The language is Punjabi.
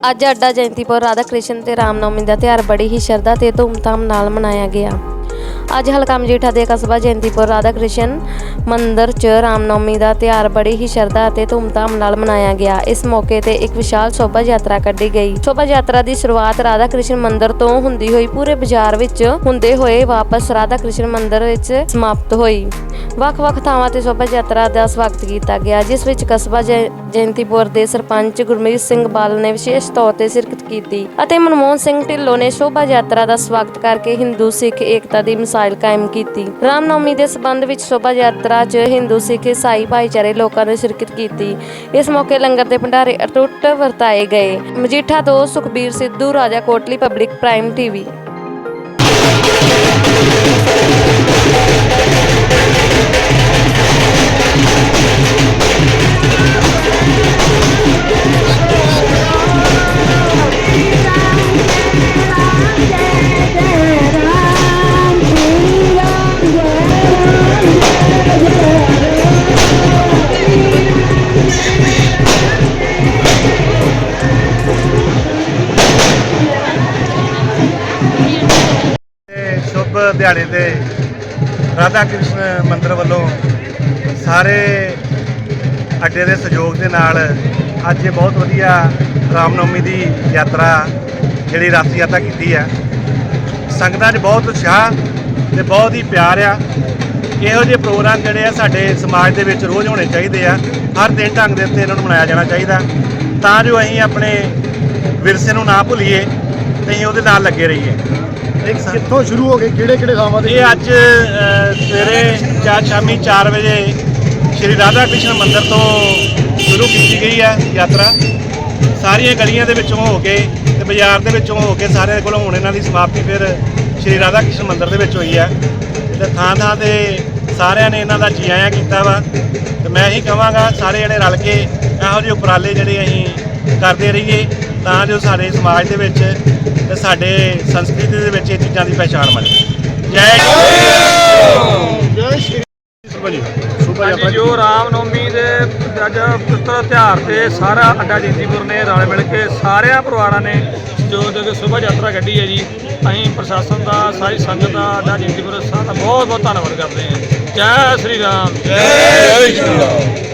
ਅੱਜ ਅੱਡਾ ਜਯੰਤੀਪੁਰ ਰਾਧਾ ਕ੍ਰਿਸ਼ਨ ਤੇ ਰਾਮਨਵਮੀ ਦਾ ਤਿਉਹਾਰ ਬੜੀ ਹੀ ਸ਼ਰਧਾ ਤੇ ਧੂਮਧਾਮ ਨਾਲ ਮਨਾਇਆ ਗਿਆ। ਅੱਜ ਹਲਕਾ ਮਜੀਠਾ ਦੇ ਕਸਬਾ ਜਯੰਤੀਪੁਰ ਰਾਧਾ ਕ੍ਰਿਸ਼ਨ ਮੰਦਿਰ 'ਚ ਰਾਮਨਵਮੀ ਦਾ ਤਿਉਹਾਰ ਬੜੀ ਹੀ ਸ਼ਰਧਾ ਅਤੇ ਧੂਮਧਾਮ ਨਾਲ ਮਨਾਇਆ ਗਿਆ। ਇਸ ਮੌਕੇ ਤੇ ਇੱਕ ਵਿਸ਼ਾਲ ਸ਼ੋਭਾ ਯਾਤਰਾ ਕੱਢੀ ਗਈ। ਸ਼ੋਭਾ ਯਾਤਰਾ ਦੀ ਸ਼ੁਰੂਆਤ ਰਾਧਾ ਕ੍ਰਿਸ਼ਨ ਮੰਦਿਰ ਤੋਂ ਹੁੰਦੀ ਹੋਈ ਪੂਰੇ ਬਾਜ਼ਾਰ ਵਿੱਚ ਹੁੰਦੇ ਹੋਏ ਵਾਪਸ ਰਾਧਾ ਕ੍ਰਿਸ਼ਨ ਮੰਦਿਰ ਵਿੱਚ ਸਮਾਪਤ ਹੋਈ। ਵੱਖ-ਵੱਖ ਥਾਵਾਂ ਤੇ ਸ਼ੋਭਾ ਯਾਤਰਾ ਦਾ ਸਵਾਗਤ ਕੀਤਾ ਗਿਆ, ਜਿਸ ਵਿੱਚ ਕਸਬਾ ਜੈ- ਜਯੰਤੀਪੁਰ ਦੇ ਸਰਪੰਚ ਗੁਰਮੀਤ ਸਿੰਘ ਬਾਲ ਨੇ ਵਿਸ਼ੇਸ਼ ਤੌਰ ਤੇ ਸ਼ਿਰਕਤ ਕੀਤੀ ਅਤੇ ਮਨਮੋਹਨ ਸਿੰਘ ਢਿੱਲੋਂ ਨੇ ਸ਼ੋਭਾ ਯਾਤਰਾ ਦਾ ਸਵਾਗਤ ਕਰਕੇ ਹਿੰਦੂ, ਸਿੱਖ, ਏਕਤਾ ਦੀ ਮਿਸਾਲ ਕਾਇਮ ਕੀਤੀ। ਰਾਮਨੌਮੀ ਦੇ ਸਬੰਧ ਵਿੱਚ ਸ਼ੋਭਾ ਯਾਤਰਾ 'ਚ ਹਿੰਦੂ, ਸਿੱਖ, ਈਸਾਈ ਭਾਈਚਾਰੇ ਲੋਕਾਂ ਨੇ ਸ਼ਿਰਕਤ ਕੀਤੀ। ਇਸ ਮੌਕੇ ਲੰਗਰ ਦੇ ਭੰਡਾਰੇ ਅਟੁੱਟ ਵਰਤਾਏ ਗਏ। ਮਜੀਠਾ ਤੋਂ ਸੁਖਬੀਰ ਸਿੱਧੂ, ਰਾਜਾ ਕੋਟਲੀ ਪਬਲਿਕ ਪ੍ਰਾਈਮ ਟੀਵੀ। ਦਿਹਾੜੇ ਤੇ ਰਾਧਾ ਕ੍ਰਿਸ਼ਨ ਮੰਦਿਰ ਵੱਲੋਂ ਸਾਰੇ ਅੱਡੇ ਦੇ ਸਹਿਯੋਗ ਦੇ ਨਾਲ ਅੱਜ ਇਹ ਬਹੁਤ ਵਧੀਆ ਰਾਮਨੌਮੀ ਦੀ ਯਾਤਰਾ ਜਿਹੜੀ ਰਥ ਯਾਤਰਾ ਕੀਤੀ ਹੈ। ਸੰਗਤਾਂ 'ਚ ਬਹੁਤ ਉਤਸ਼ਾਹ ਤੇ ਬਹੁਤ ਹੀ ਪਿਆਰ ਆ। ਇਹੋ ਜਿਹੇ ਪ੍ਰੋਗਰਾਮ ਜਿਹੜੇ ਆ ਸਾਡੇ ਸਮਾਜ ਦੇ ਵਿੱਚ ਰੋਜ਼ ਹੋਣੇ ਚਾਹੀਦੇ ਆ। ਹਰ ਦਿਨ ਢੰਗ ਦੇ ਉੱਤੇ ਇਹਨਾਂ ਨੂੰ ਮਨਾਇਆ ਜਾਣਾ ਚਾਹੀਦਾ। ਤਾਂ ਜੋ ਅਸੀਂ ਆਪਣੇ ਵਿਰਸੇ ਨੂੰ ਨਾ ਭੁੱਲੀਏ ਤੇ ਅਸੀਂ ਉਹਦੇ ਨਾਲ ਲੱਗੇ ਰਹੀਏ। ਕਿੱਥੋਂ ਸ਼ੁਰੂ ਹੋ ਗਏ? ਕਿਹੜੇ ਕਿਹੜੇ ਥਾਵਾਂ ਤੇ ਇਹ ਅੱਜ ਅ, ਸਵੇਰੇ ਚਾਰ ਸ਼ਾਮੀ 4 ਵਜੇ ਸ਼੍ਰੀ ਰਾਧਾ ਕ੍ਰਿਸ਼ਨ ਮੰਦਿਰ ਤੋਂ ਸ਼ੁਰੂ ਕੀਤੀ ਗਈ ਹੈ ਯਾਤਰਾ। ਸਾਰੀਆਂ ਗਲੀਆਂ ਦੇ ਵਿੱਚੋਂ ਹੋ ਕੇ ਤੇ ਬਾਜ਼ਾਰ ਦੇ ਵਿੱਚੋਂ ਹੋ ਕੇ ਸਾਰਿਆਂ ਕੋਲੋਂ ਹੁਣ ਇਹਨਾਂ ਦੀ ਸਮਾਪਤੀ ਫਿਰ ਸ਼੍ਰੀ ਰਾਧਾ ਕ੍ਰਿਸ਼ਨ ਮੰਦਿਰ ਦੇ ਵਿੱਚ ਹੋਈ ਹੈ। ਤੇ ਥਾਂ ਥਾਂ ਤੇ ਸਾਰਿਆਂ ਨੇ ਇਹਨਾਂ ਦਾ ਜੀ ਆਇਆਂ ਕੀਤਾ ਵਾ। ਤੇ ਮੈਂ ਇਹੀ ਕਹਾਂਗਾ ਸਾਰੇ ਜਣੇ ਰਲ ਕੇ ਇਹੋ ਜਿਹੇ ਉਪਰਾਲੇ ਜਿਹੜੇ ਅਸੀਂ ਕਰਦੇ ਰਹੀਏ। ਤਾਂ ਜੋ ਸਾਡੇ ਸਮਾਜ ਦੇ ਵਿੱਚ ਤੇ ਸਾਡੇ ਸੰਸਕ੍ਰਿਤੀ ਦੇ ਵਿੱਚ ਇਹ ਚੀਜ਼ਾਂ ਦੀ ਪਹਿਚਾਣ ਬਣੇ। ਜੈ ਜੈ ਸ਼੍ਰੀ ਸੁਭਾ ਜੀ ਸੁਭਾ ਹਾਂਜੀ ਜੋ ਰਾਮਨੌਮੀ ਦੇ ਅੱਜ ਪੁੱਤਰ ਤਿਉਹਾਰ ਤੇ ਸਾਰਾ ਅੱਡਾ ਜੀਤੀਪੁਰ ਨੇ ਰਲ ਮਿਲ ਕੇ ਸਾਰਿਆਂ ਪਰਿਵਾਰਾਂ ਨੇ ਜੋ ਜੋ ਸੁਭਾ ਯਾਤਰਾ ਕੱਢੀ ਹੈ ਜੀ ਅਸੀਂ ਪ੍ਰਸ਼ਾਸਨ ਦਾ ਸਾਰੀ ਸੰਗਤ ਦਾ ਅੱਡਾ ਜੀਤੀਪੁਰ ਸਾਰਾ ਬਹੁਤ ਬਹੁਤ ਧੰਨਵਾਦ ਕਰਦੇ ਹਾਂ। ਜੈ ਸ਼੍ਰੀ ਰਾਮ। ਜੈ ਸ਼੍ਰੀ ਰਾਮ।